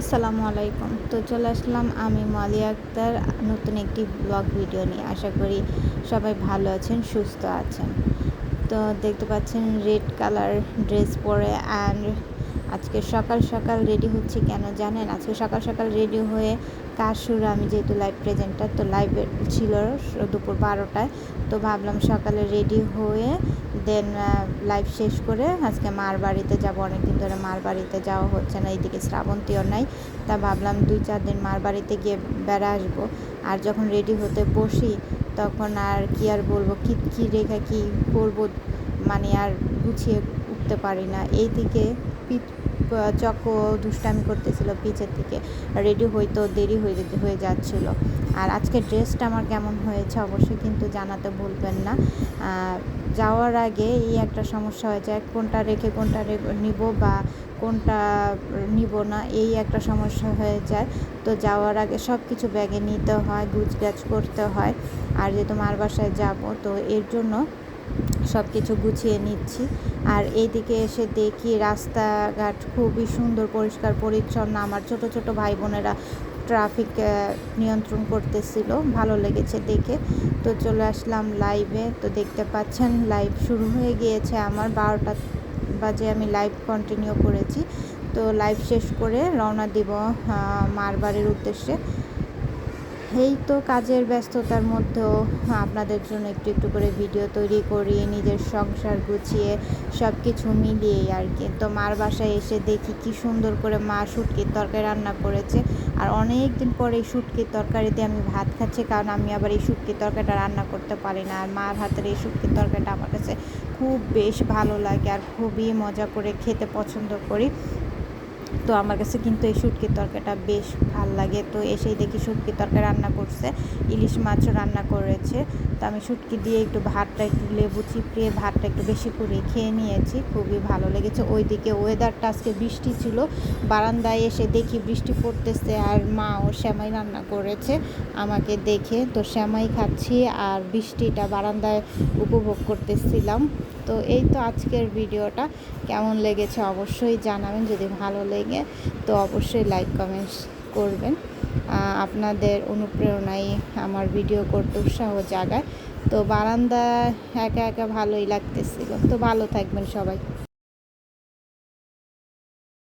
আসসালামু আলাইকুম। তো চলে আসলাম আমি মালিয়া আক্তার, নতুন একটি ব্লগ ভিডিও নিয়ে। আশা করি সবাই ভালো আছেন, সুস্থ আছেন। তো দেখতে পাচ্ছেন রেড কালার ড্রেস পরে অ্যান্ড আজকে সকাল সকাল রেডি হচ্ছি কেন জানেন? আজকে সকাল সকাল রেডি হয়ে কাজ শুরু। আমি যেহেতু লাইভ প্রেজেন্টার তো লাইভ ছিল দুপুর বারোটায়। তো ভাবলাম সকালে রেডি হয়ে দেন লাইভ শেষ করে আজকে মার বাড়িতে যাব। অনেকদিন ধরে মার বাড়িতে যাওয়া হচ্ছে না এইদিকে শ্রাবন্তীও নাই। তা ভাবলাম দুই চার দিন মার বাড়িতে গিয়ে বেড়া আসব। আর যখন রেডি হতে বসি, তখন আর কি আর বলব? কী কী রেখা কী করব? মানে আর গুছিয়ে উঠতে পারি না। এইদিকে চক্র দুষ্টামি করতেছিল পিচের থেকে রেডি হইতো দেরি হয়ে হয়ে যাচ্ছিল। আর আজকে ড্রেসটা আমার কেমন হয়েছে অবশ্যই কিন্তু জানাতে ভুলবেন না। যাওয়ার আগে এই একটা সমস্যা হয়ে যায় কোনটা রেখে কোনটা নিব বা কোনটা নিব না, এই একটা সমস্যা হয়ে যায়। তো যাওয়ার আগে সব কিছু ব্যাগে নিতে হয়, গুছগাছ করতে হয়। আর যেহেতু মার বাসায় যাব, তো এর জন্য সব কিছু গুছিয়ে নিচ্ছি। আর এইদিকে এসে দেখি রাস্তাঘাট খুবই সুন্দর, পরিষ্কার, পরিচ্ছন্ন। আমার ছোট ছোট ভাই বোনেরা ট্রাফিক নিয়ন্ত্রণ করতেছিল। ভালো লেগেছে দেখে। তো চলে আসলাম লাইভে তো দেখতে পাচ্ছেন লাইভ শুরু হয়ে গিয়েছে। আমার বারোটা বাজে আমি লাইভ কন্টিনিউ করেছি। তো লাইভ শেষ করে রওনা দিব মার বাড়ির উদ্দেশ্যে। এই তো কাজের ব্যস্ততার মধ্যেও আপনাদের জন্য একটু একটু করে ভিডিও তৈরি করি, নিজের সংসার গুছিয়ে সব কিছু মিলিয়েই আর কি। তো মার বাসায় এসে দেখি কি সুন্দর করে মা শুটকির তরকারি রান্না করেছে। আর অনেক দিন পরে এই শুটকির তরকারিতে আমি ভাত খাচ্ছি, কারণ আমি আবার এই শুটকির তরকারিটা রান্না করতে পারি না। আর মার হাতের এই শুটকির তরকারিটা আমার কাছে খুব বেশ ভালো লাগে আর খুবই মজা করে খেতে পছন্দ করি। তো আমার কাছে কিন্তু এই শুটকির তরকারিটা বেশ ভালো লাগে। তো এসেই দেখি শুটকির তরকা রান্না করছে, ইলিশ মাছও রান্না করেছে। তো আমি শুটকি দিয়ে একটু ভাতটা, একটু লেবু চিপড়িয়ে ভাতটা একটু বেশি করে খেয়ে নিয়েছি, খুবই ভালো লেগেছে। ওইদিকে ওয়েদারটা আজকে বৃষ্টি ছিল, বারান্দায় এসে দেখি বৃষ্টি পড়তেছে আর মা ও শ্যামাই রান্না করেছে আমাকে দেখে। তো শ্যামাই খাচ্ছি আর বৃষ্টিটা বারান্দায় উপভোগ করতেছিলাম। তো এই তো আজকের ভিডিওটা, কেমন লেগেছে অবশ্যই জানাবেন, যদি ভালো লেগে তো অবশ্যই লাইক কমেন্টস করবেন। আপনাদের অনুপ্রেরণাই আমার ভিডিও করতে উৎসাহ জাগায়। তো বারান্দা একা একা ভালোই লাগতেছিল। তো ভালো থাকবেন সবাই।